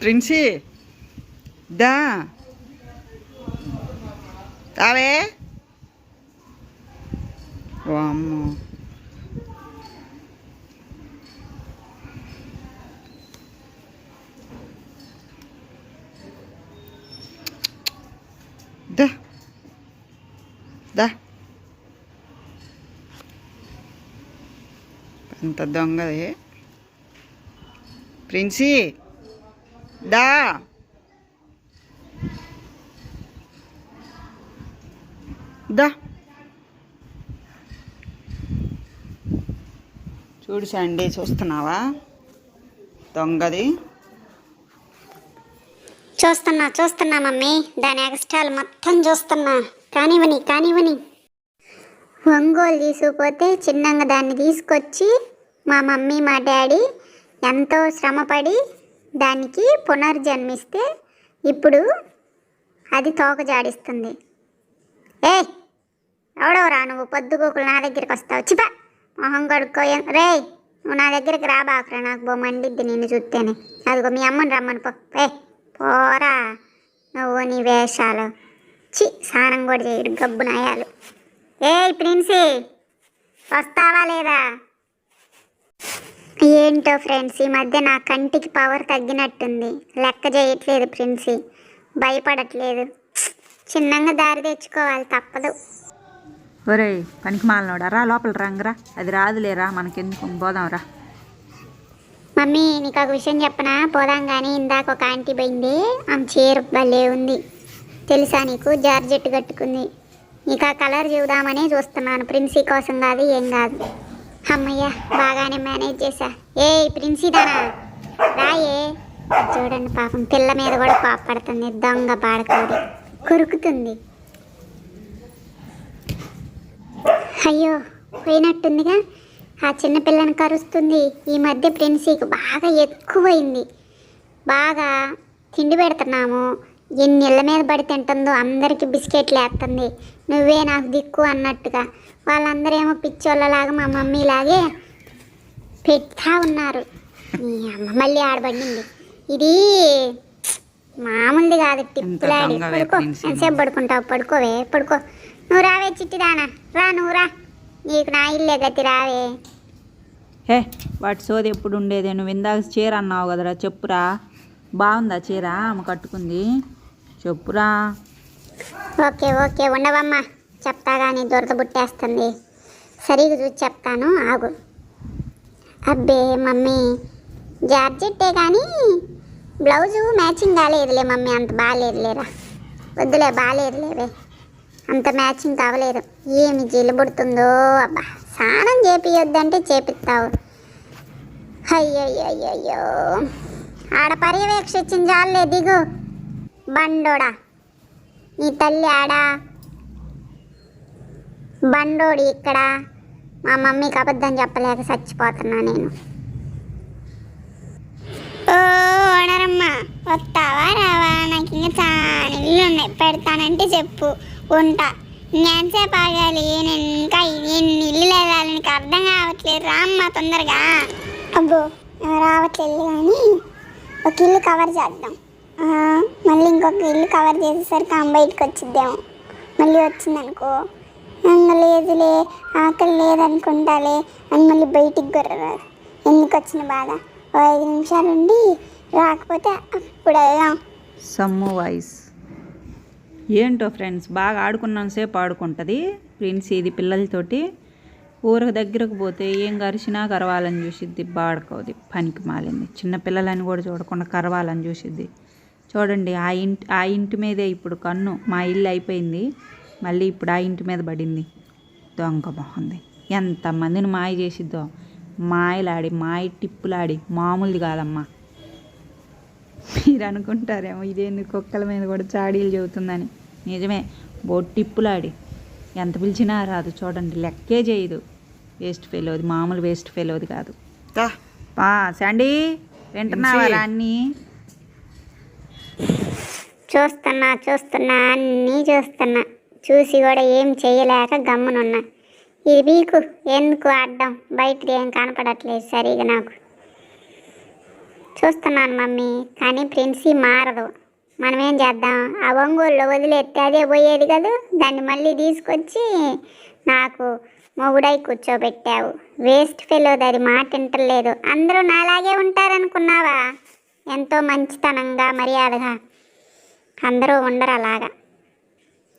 Princi దా తావే వామ్మో దా దా అంత దొంగది princi దా. దా. చూడు సండే చూస్తున్నావా? దొంగది. చూస్తున్నా చూస్తున్నా మమ్మీ. దాని ఎక్స్ట్రాలు మొత్తం చూస్తున్నా. కానివని కానివని ఒంగోలు తీసుకుపోతే చిన్నంగా దాన్ని తీసుకొచ్చి మా మమ్మీ మా డాడీ ఎంతో శ్రమపడి దానికి పునర్జన్మిస్తే ఇప్పుడు అది తోక జాడిస్తుంది ఏ ఎవడవరా నువ్వు పొద్దుగోకులు నా దగ్గరికి వస్తావు? చిపా మొహం కడుక్కో రే నువ్వు నా దగ్గరికి రాబాకురా నాకు బో మండిద్ది నిన్ను చూస్తేనే. అదిగో మీ అమ్మని రమ్మని పో. ఏ పోరా నువ్వు నీ వేషాలు. చి స్నానం కూడా చేయడు గబ్బు నాయాలు. ఏయ్ ప్రిన్సీ వస్తావా లేదా? ఏంటో ఫ్రెండ్స్ ఈ మధ్య నా కంటికి పవర్ తగ్గినట్టుంది. లెక్క చేయట్లేదు ప్రిన్సీ భయపడట్లేదు. చిన్నంగా దారి తెచ్చుకోవాలి తప్పదు. ఒరేయ్ పనికి మాలనోడా? రా లోపల రంగరా అది రాదులేరా మనకెందుకు? పోదాంరా మమ్మీ నీకు ఒక విషయం చెప్పనా? పోదాం కానీ ఇందాక ఒక ఆంటీ పోయింది. ఆమె చీర భలే ఉంది. తెలుసా నీకు? జార్జెట్ కట్టుకుంది. నీకు ఆ కలర్ చూద్దామని చూస్తున్నాను. ప్రిన్సీ కోసం కాదు ఏం కాదు. అమ్మయ్య బాగానే మేనేజ్ చేశా. ఏ ప్రిన్సీదానా రాయే. చూడండి పాపం పిల్ల మీద కూడా కోపడుతుంది దొంగ పాడుకోది కొరుకుతుంది. అయ్యో పోయినట్టుందిగా. ఆ చిన్న పిల్లని కరుస్తుంది. ఈ మధ్య ప్రిన్సీకి బాగా ఎక్కువైంది. బాగా తిండి పెడుతున్నాము. ఎన్ని ఇళ్ళ మీద పడి తింటుందో అందరికీ బిస్కెట్లు వేస్తుంది. నువ్వే నాకు దిక్కు అన్నట్టుగా. వాళ్ళందరేమో పిచ్చోళ్ళలాగా మా మమ్మీలాగే పెడతా ఉన్నారు. ఈ అమ్మ మళ్ళీ ఆడబడింది. ఇది మామూలుది కాదు టిప్పులాడి. పడుకో. ఎంతసేపు పడుకుంటావు? పడుకోవే పడుకో. నువ్వు రావే చిట్టిదానా రా నువ్వు రా. నీకు నా ఇల్లే గతి రావే. హే వాటి సోది ఎప్పుడు ఉండేది? నువ్వు ఇందాక చీర అన్నావు కదరా చెప్పురా. బాగుందా చీర? ఆమె కట్టుకుంది. చెప్పురా. ఓకే ఓకే ఉండవమ్మా. చెప్తా కానీ దురద బుట్టేస్తుంది సరిగా చూసి చెప్తాను ఆగు. అబ్బే మమ్మీ. జార్జెట్టే కానీ బ్లౌజు మ్యాచింగ్ కాలేదులే మమ్మీ అంత బాగాలేదులేరా వద్దులే బాగాలేదులేవే అంత మ్యాచింగ్ కావలేదు. ఏమి జిలుబుడుతుందో అబ్బా. స్నానం చేపియొద్దంటే చేపిస్తావు అయ్యయ్యో ఆడ పర్యవేక్షించిన చాలే దిగు. బండోడా. నీ తల్లి ఆడా? బండోడి ఇక్కడ. మా మమ్మీకి అబద్ధం చెప్పలేక చచ్చిపోతున్నా నేను. ఓ ఓనరమ్మ వస్తావా రావా? నాకు ఇంకా చాలా ఇల్లు ఉన్నాయి. పెడతానంటే చెప్పు ఉంటా. ఎంతసేపు ఆగాలి? నేను ఇంకా ఎన్ని ఇల్లు లేదాలి. నీకు అర్థం కావట్లేదు. రామ్మ తొందరగా. అబ్బో రావట్లేదు కానీ ఒక ఇల్లు కవర్ చేద్దాం. మళ్ళీ ఇంకొక ఇల్లు కవర్ చేసేసరికి అమ్మ బయటకు వచ్చిద్దేమో. మళ్ళీ వచ్చిందనుకో. లేదులే ఆకలి లేదనుకుంటాలే అని మళ్ళీ బయటికి గుర్రరాదు. ఎందుకు వచ్చిన బాధ? ఓ ఐదు నిమిషాలు ఉండి రాకపోతే అప్పుడు వెళ్దాం సమ్ము వాయిస్. ఏంటో ఫ్రెండ్స్ బాగా ఆడుకున్నంతసేపు ఆడుకుంటుంది. ఫ్రెండ్స్ ఇది పిల్లలతోటి ఊరికి దగ్గరకు పోతే ఏం కరిచినా కరవాలని చూసిద్ది బాడుకోది పనికి మాలింది. చిన్న పిల్లలని కూడా చూడకుండా కరవాలని చూసిద్ది. చూడండి ఆ ఇంటి ఆ ఇంటి మీదే ఇప్పుడు కన్ను మా ఇల్లు అయిపోయింది. మళ్ళీ ఇప్పుడు ఆ ఇంటి మీద పడింది. దొంగ మొహంది. ఎంతమందిని మాయ చేసిద్దో. మాయలాడి మాయ టిప్పులాడి. మామూలుది కాదమ్మా. మీరు అనుకుంటారేమో ఇదేంది కుక్కల మీద కూడా చాడీలు చెబుతుందని. నిజమే బొట్టిప్పులాడి. ఎంత పిలిచినా రాదు చూడండి లెక్కే చేయదు. వేస్ట్ ఫెయిల్ మామూలు వేస్ట్ ఫెయిల్ కాదు. దా. పా శాండీ వింటున్నావా. అన్నీ చూస్తున్నా చూస్తున్నా అన్నీ చూస్తున్నా. చూసి కూడా ఏం చేయలేక గమ్మునున్నా. ఇది మీకు ఎందుకు అడ్డం? బయటది ఏం కనపడట్లేదు సరిగా నాకు. చూస్తున్నాను మమ్మీ కానీ ప్రిన్సీ మారదు. మనం ఏం చేద్దాం? ఆ ఒంగోలులో వదిలేస్తే అదే పోయేది కదా? దాన్ని మళ్ళీ తీసుకొచ్చి నాకు మొగుడై కూర్చోబెట్టావు. వేస్ట్ ఫెలోది అది మాట వింటలేదు. అందరూ నాలాగే ఉంటారనుకున్నావా? ఎంతో మంచితనంగా మర్యాదగా. అందరూ ఉండరు అలాగా.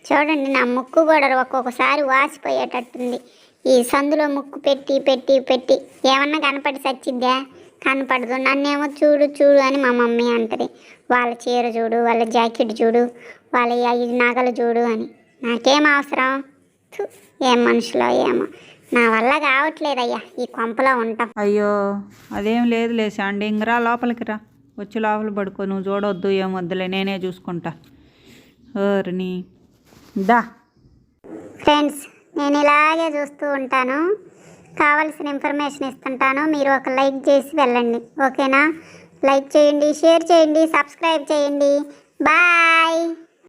చూడండి నా ముక్కు కూడా ఒక్కొక్కసారి వాసిపోయేటట్టుంది. ఈ సందులో ముక్కు పెట్టి పెట్టి పెట్టి. ఏమన్నా కనపడి సచ్చిద్దా? కనపడదు. నన్నేమో చూడు చూడు అని మా మమ్మీ అంటది. వాళ్ళ చీర చూడు వాళ్ళ జాకెట్ చూడు వాళ్ళ ఐదు నగలు చూడు అని. నాకేం అవసరం? ఏం మనుషులో ఏమో. నా వల్ల కావట్లేదయ్యా ఈ కొంపలో ఉంటాం అయ్యో అదేం లేదులే శాండీ. ఇంకరా లోపలికి రా. వచ్చి లోపల పడుకో. నువ్వు చూడొద్దు ఏం వద్దులే. నేనే చూసుకుంటా. ఓరిని. దా. ఫ్రెండ్స్ నేను ఇలాగే చూస్తూ ఉంటాను. కావలసిన ఇన్ఫర్మేషన్ ఇస్తుంటాను. మీరు ఒక లైక్ చేసి వెళ్ళండి. ఓకేనా లైక్ చేయండి షేర్ చేయండి సబ్స్క్రైబ్ చేయండి. బాయ్